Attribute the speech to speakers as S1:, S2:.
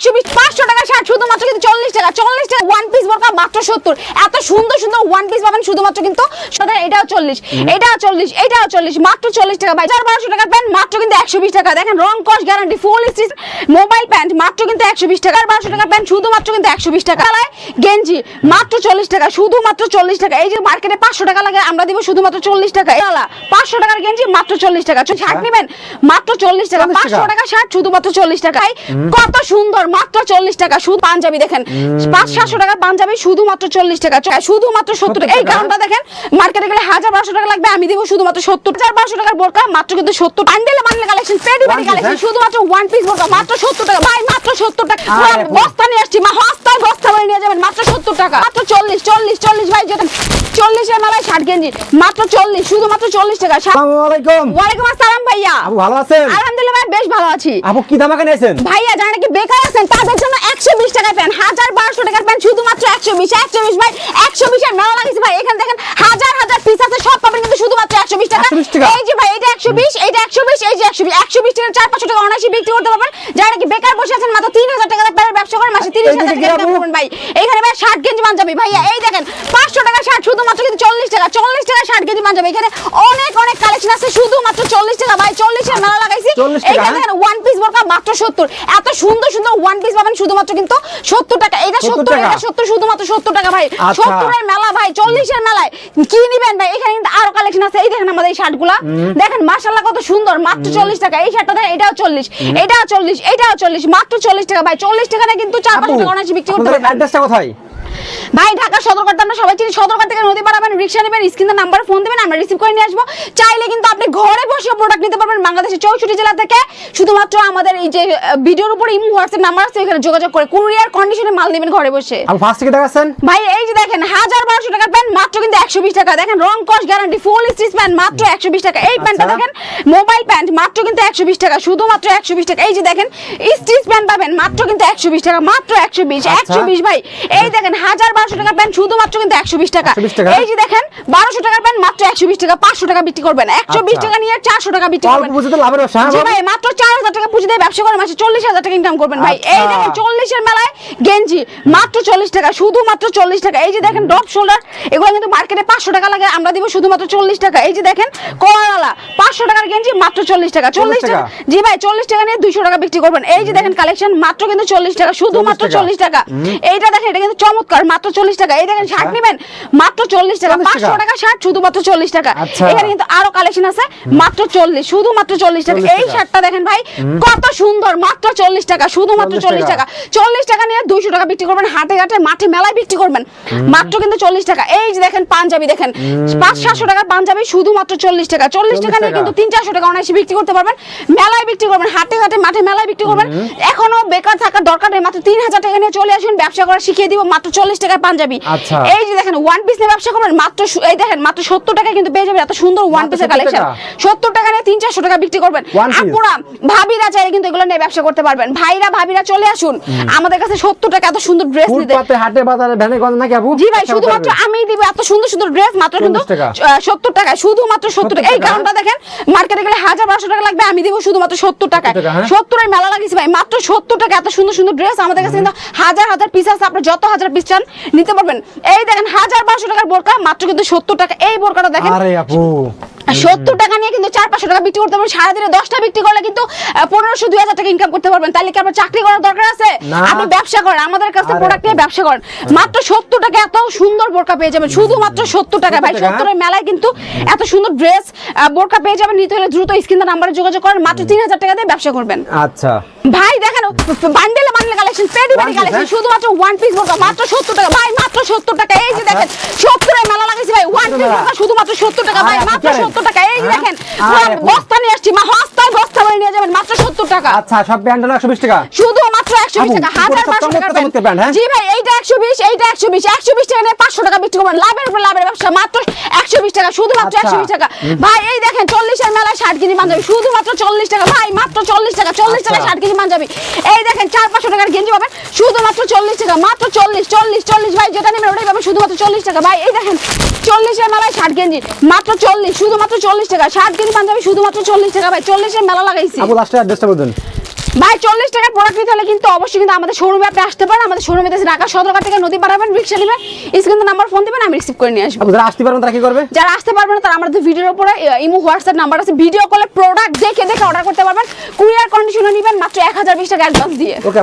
S1: একশো বিশ পাঁচশো টাকা শার্ট শুধুমাত্র কিন্তু চল্লিশ টাকা চল্লিশ ওয়ান পিস বোরকা মাত্র সত্তর। এত সুন্দর সুন্দর ওয়ান পিস পাবেন শুধুমাত্র কিন্তু সুতরাং এটাও চল্লিশ এটাও চল্লিশ এটাও চল্লিশ মাত্র চল্লিশ টাকা ভাই চার বারোশো টাকার প্যান্ট মাত্র কিন্তু একশো বিশ টাকা। দেখেন রং কস guarantee full stitch mobile pant মাত্র কিন্তু একশো বিশ টাকা। বারোশো টাকার প্যান্ট শুধুমাত্র কিন্তু একশো বিশ টাকা। গেঞ্জি মাত্র চল্লিশ টাকা শুধুমাত্র চল্লিশ টাকা। এই যে মার্কেটে পাঁচশো টাকা লাগে আমরা দিব শুধুমাত্র চল্লিশ টাকা। এলা পাঁচশো টাকার গেঞ্জি মাত্র চল্লিশ টাকা। শার্ট নেবেন মাত্র চল্লিশ টাকা। পাঁচশো টাকা? শার্ট শুধুমাত্র চল্লিশ টাকায় কত সুন্দর মাত্র চল্লিশ টাকা। শুধু পাঞ্জাবি দেখেন। পাঁচ সাতশো টাকার পাঞ্জাবি শুধুমাত্র চল্লিশ টাকা। শুধুমাত্র সত্তর এই
S2: টাকা।
S1: গাউনটা দেখেন মার্কেটে গেলে হাজার বারোশো টাকা লাগবে আমি দিব শুধুমাত্র সত্তর। হাজার বারোশো টাকার বোরকা মাত্র কিন্তু সত্তর। বান্ডেলে বান্ডেলে কালেকশন পেডি পেডি কালেকশন? শুধুমাত্র ওয়ান পিস বোরকা মাত্র সত্তর টাকা। ভাই মাত্র সত্তর টাকা। বস্তা নিয়ে আসছি মা হস্তায় বস্তা ভরে নিয়ে যাবেন মাত্র সত্তর টাকা। মাত্র চল্লিশ চল্লিশ চল্লিশ ভাই যেটা চল্লিশের মেলায় ষাট গেঞ্জি মাত্র চল্লিশ শুধুমাত্র চল্লিশ টাকা। ওয়ালাইকুম আসসালাম ভাইয়া।
S2: ভালো আছেন?
S1: আলহামদুলিল্লাহ ভাই বেশ ভালো আছি।
S2: আপু কি দামাকে নিয়েছেন?
S1: ভাইয়া যারা নাকি বেকার আছেন তাদের জন্য একশো বিশ টাকার প্যান্ট হাজার বারোশো টাকার প্যান্ট একশো বিশ একশো বিশ ভাই, একশো বিশের মেলা লাগিয়েছে ভাই। এখানে দেখেন হাজার হাজার পিস আছে, সব পাবেন কিন্তু শুধুমাত্র
S2: 120 টাকা।
S1: এই যে ভাই এটা একশো বিশ এইটা একশো বিশ এই যে একশো বিশ একশো বিশ টাকা চার পাঁচশো টাকা অনায়াসে বিক্রি করতে পারবেন। যারা নাকি বেকার বসে আছেন মাত্র তিন হাজার টাকার ব্যবসা করেন মাসে তিরিশ
S2: এইদিকে
S1: হাজার
S2: কি
S1: টাকা ভাই। এখানে ভাই ষাট গেঞ্জি পাঞ্জাবি। ভাইয়া এই দেখেন পাঁচশো টাকা ষাট শুধুমাত্র কিন্তু চল্লিশ টাকা চল্লিশ টাকা ষাট গেঞ্জি পাঞ্জাবি। এখানে অনেক অনেক কালেকশন আছে শুধুমাত্র চল্লিশ টাকা। ভাই চল্লিশের মেলা লাগাইছি। এইখানে
S2: হ্যাঁ?
S1: দেখেন ওয়ান পিস বোরকা মাত্র সত্তর। এত সুন্দর সুন্দর ওয়ান পিস পাবেন শুধুমাত্র কিন্তু সত্তর টাকা। এটা
S2: 70
S1: সত্তর
S2: টাকা?
S1: এটা সত্তর শুধুমাত্র সত্তর টাকা ভাই।
S2: আচ্ছা।
S1: সত্তরের মেলা ভাই চল্লিশের মেলায়। কি নিবেন ভাই? এখানে কিন্তু আরও কালেকশন আছে। এই দেখেন আমাদের এই শার্টগুলা দেখেন মার্শাল্লাহ কত সুন্দর মাত্র চল্লিশ টাকা। এই শার্টটা দেখেন এটাও চল্লিশ এটাও চল্লিশ এটাও চল্লিশ মাত্র চল্লিশ টাকা। ভাই চল্লিশ টাকা নিয়ে কিন্তু চার পাঁচ টাকা অনায়াসে বিক্রি করতে
S2: হবে
S1: পারবেন।
S2: অ্যাড্রেসটা কোথায়?
S1: ভাই ঢাকা সদরঘাট আমরা সবাই চিনি সদরঘাট থেকে নদী পাড়াবেন রিক্সা নেবেন স্ক্রিনের নাম্বার ফোন দেবেন আমরা রিসিভ করে নিয়ে আসব। চাইলে কিন্তু আপনি ঘরে বসে প্রোডাক্ট নিতে পারবেন বাংলাদেশের চৌষট্টি জেলা থেকে। শুধুমাত্র আমাদের এই যে ভিডিওর উপর ইমো হোয়াটসঅ্যাপ নাম্বার আছে ওখানে যোগাযোগ করে কুরিয়ার কন্ডিশনে মাল নেবেন ঘরে বসে।
S2: আপু ফার্স্ট থেকে দেখাচ্ছেন?
S1: ভাই এই যে দেখেন হাজার বারোশো টাকার প্যান্ট মাত্র কিন্তু একশো বিশ টাকা। দেখেন রং কস গ্যারান্টি ফুল স্টিচ প্যান্ট মাত্র একশো বিশ টাকা। এই প্যান্টটা
S2: আচ্ছা।
S1: দেখেন মোবাইল প্যান্ট মাত্র কিন্তু একশো বিশ টাকা শুধুমাত্র একশো বিশ টাকা। এই যে দেখেন স্টিচ প্যান্ট পাবেন মাত্র কিন্তু একশো বিশ টাকা মাত্র একশো বিশ
S2: আচ্ছা।
S1: একশো বিশ ভাই। এই দেখেন হাজার বারোশো টাকার প্যান্ট শুধুমাত্র কিন্তু একশো বিশ টাকা। এই যে দেখেন বারোশো টাকার প্যান্ট মাত্র একশো বিশ টাকা পাঁচশো টাকা বিক্রি করবেন। একশো বিশ
S2: আচ্ছা।
S1: টাকা নিয়ে চারশো টাকা বিক্রি করবেন।
S2: হ্যাঁ?
S1: ভাই মাত্র চার হাজার টাকা পুঁজি দিয়ে ব্যবসা করে মাসে চল্লিশ হাজার টাকা ইনকাম করবেন। ভাই এই
S2: আচ্ছা।
S1: দেখেন চল্লিশের মেলায় গেঞ্জি মাত্র চল্লিশ টাকা শুধুমাত্র চল্লিশ টাকা। এই যে দেখেন ড্রপ শোল্ডার এগুলো কিন্তু মার্কেটে পাঁচশো টাকা লাগে আমরা দিব শুধুমাত্র চল্লিশ টাকা। এই যে দেখেন কলাওয়ালা পাঁচশো টাকার গেঞ্জি মাত্র চল্লিশ টাকা। চল্লিশ টাকা?
S2: টাকা?
S1: জি ভাই চল্লিশ টাকা নিয়ে দুইশো টাকা বিক্রি করবেন। এই যে দেখেন কালেকশন মাত্র কিন্তু চল্লিশ টাকা শুধুমাত্র চল্লিশ টাকা। এইটা দেখেন এটা কিন্তু চমৎকার মাত্র চল্লিশ টাকা। এই দেখেন শার্ট নেবেন? মাত্র চল্লিশ টাকা।
S2: 40
S1: পাঁচশো
S2: টাকা?
S1: টাকা শার্ট শুধুমাত্র চল্লিশ টাকা।
S2: আচ্ছা।
S1: এখানে কিন্তু আরও কালেকশন আছে। মাত্র চল্লিশ শুধুমাত্র চল্লিশ টাকা। এই শার্টটা দেখেন ভাই কত সুন্দর। মাত্র চল্লিশ টাকা শুধুমাত্র চল্লিশ
S2: টাকা।
S1: টাকা। চল্লিশ টাকা নিয়ে দুইশো টাকা বিক্রি করবেন হাটে ঘাটে মাঠে মেলায় বিক্রি করবেন। মাত্র কিন্তু চল্লিশ টাকা। এই যে দেখেন পাঞ্জাবি দেখেন। পাঁচ সাতশো টাকার পাঞ্জাবি শুধুমাত্র চল্লিশ টাকা। চল্লিশ টাকা নিয়ে কিন্তু তিন চারশো টাকা অনায়াসে বিক্রি করতে পারবেন। মেলায় বিক্রি করবেন হাটে ঘাটে মাঠে মেলায় বিক্রি করবেন। এখনও বেকার থাকার দরকার নেই। মাত্র তিন হাজার টাকা নিয়ে চলে আসুন ব্যবসা করা শিখিয়ে দিব। মাত্র চল্লিশ টাকার পাঞ্জাবি।
S2: আচ্ছা।
S1: এই যে দেখেন ওয়ান পিস নিয়ে ব্যবসা করবেন মাত্র এই দেখেন মাত্র সত্তর টাকা কিন্তু পেয়ে যাবেন এত সুন্দর ওয়ান পিসের কালেকশন সত্তর টাকা? নিয়ে তিন চারশো টাকা বিক্রি করবেন। আপুরা ভাবিরা চাইলে কিন্তু এগুলো নিয়ে ব্যবসা করতে পারবেন। ভাইরা ভাবিরা চলে আসুন। আমাদের কাছে সত্তর টাকা এত সুন্দর ড্রেস নিতে।
S2: হাটে বাজারে ভ্যানে গন্ধ নাকি আপু?
S1: জি ভাই শুধুমাত্র আমি দিব এত সুন্দর সুন্দর ড্রেস মাত্র কিন্তু সত্তর টাকা শুধুমাত্র সত্তর
S2: 70
S1: এই
S2: টাকা,
S1: গাউনটা দেখেন মার্কেটে গেলে হাজার বারোশো টাকা লাগবে আমি দিব শুধুমাত্র সত্তর টাকা
S2: 70 টাকা, হ্যাঁ?
S1: সত্তরের মেলা লাগিয়েছি ভাই মাত্র সত্তর টাকা এত সুন্দর সুন্দর ড্রেস আমাদের কাছে কিন্তু হাজার হাজার পিস আছে আপনি যত হাজার পিস চান নিতে পারবেন। এই দেখেন হাজার বারোশো টাকার বোরকা মাত্র কিন্তু সত্তর টাকা। এই বোরকাটা দেখেন।
S2: আরে আপু।
S1: সত্তর টাকা নিয়ে কিন্তু চার পাঁচশো টাকা বিক্রি করতে পারবেন। সারাদিনে দশটা বিক্রি করলে কিন্তু পনেরোশো দুই হাজার টাকা ইনকাম করতে পারবেন। তাহলে কি আপনার চাকরি করার দরকার আছে? আপনি ব্যবসা করেন আমাদের কাছে প্রোডাক্ট নিয়ে ব্যবসা করেন। মাত্র সত্তর টাকা এত সুন্দর বোরকা পেয়ে যাবেন। শুধুমাত্র সত্তর টাকা। ভাই সত্তরের মেলায় কিন্তু এত সুন্দর ড্রেস বোরকা পেয়ে যাবেন। নিতে হলে দ্রুত স্ক্রিনের নাম্বারে যোগাযোগ করেন। মাত্র তিন হাজার টাকা দিয়ে ব্যবসা করবেন।
S2: আচ্ছা।
S1: ভাই দেখেন বান্ডেলে বান্ডেলে কালেকশন পেডি পেডি কালেকশন? শুধুমাত্র ওয়ান পিস বোরকা মাত্র সত্তর টাকা। ভাই মাত্র সত্তর টাকা। এই যে
S2: দেখেন
S1: দেখেন এর মেলা লাগাইছি ভাই। ওয়ান শুধুমাত্র সত্তর টাকা। ভাই মাত্র
S2: জানেন?
S1: সত্তর টাকা। এই যে? দেখেন বস্তা নিয়ে আসছি। মা হস্তায় নিয়ে যাবেন মাত্র সত্তর টাকা।
S2: আচ্ছা সব প্যান্ট হলো একশো বিশ টাকা।
S1: শুধু মাত্র একশো বিশ
S2: আপু,
S1: টাকা হাজার টাকা
S2: হ্যাঁ?
S1: জি ভাই এইটা একশো বিশ এইটা একশো বিশ একশো বিশ টাকা নিয়ে পাঁচশো টাকা বিক্রি করবেন। লাভের উপর লাভের ব্যবসা মাত্র একশো বিশ টাকা শুধুমাত্র
S2: আচ্ছা।
S1: একশো বিশ টাকা। ভাই এই দেখেন চল্লিশের মেলায় ষাট কেজি পাঞ্জাবি শুধুমাত্র চল্লিশ টাকা। ভাই মাত্র চল্লিশ টাকা চল্লিশ টাকা
S2: আচ্ছা।
S1: ষাট কেজি পাঞ্জাবি। এই দেখেন চার পাঁচশো টাকার গেঞ্জি পাবেন শুধুমাত্র চল্লিশ টাকা মাত্র চল্লিশ চল্লিশ চল্লিশ। ভাই যেটা নেবেন ওটাই পাবেন শুধুমাত্র চল্লিশ টাকা। ভাই এই দেখেন চল্লিশের মেলায় ষাট গেঞ্জি মাত্র চল্লিশ শুধুমাত্র চল্লিশ টাকা। ষাট কেজি পাঞ্জাবি শুধুমাত্র চল্লিশ টাকা। ভাই চল্লিশের মেলা লাগাইছি
S2: আপু লাস্টে অ্যাড্রেসটা বলুন
S1: ভাই চল্লিশ টাকার প্রোডাক্ট নিতে হলে কিন্তু অবশ্যই কিন্তু আমাদের শোরুমে আপনি আসতে পারেন। আমাদের শোরুমে ঢাকা সদরঘাট থেকে নদী পারাবেন রিক্সা নেবেন। কিন্তু নাম্বার ফোন দিবেন আমি রিসিভ করে নিয়ে আসব।
S2: যারা আসতে পারবেন তারা কি করবে?
S1: যারা আসতে পারবেন তারা আমাদের ভিডিওর উপরে ইমো হোয়াটসঅ্যাপ নাম্বার আছে। ভিডিও কলে প্রোডাক্ট দেখে দেখে অর্ডার করতে পারবেন। কুরিয়ার কন্ডিশনে নেবেন মাত্র এক হাজার বিশ টাকা অ্যাডভান্স দিয়ে।
S2: ওকে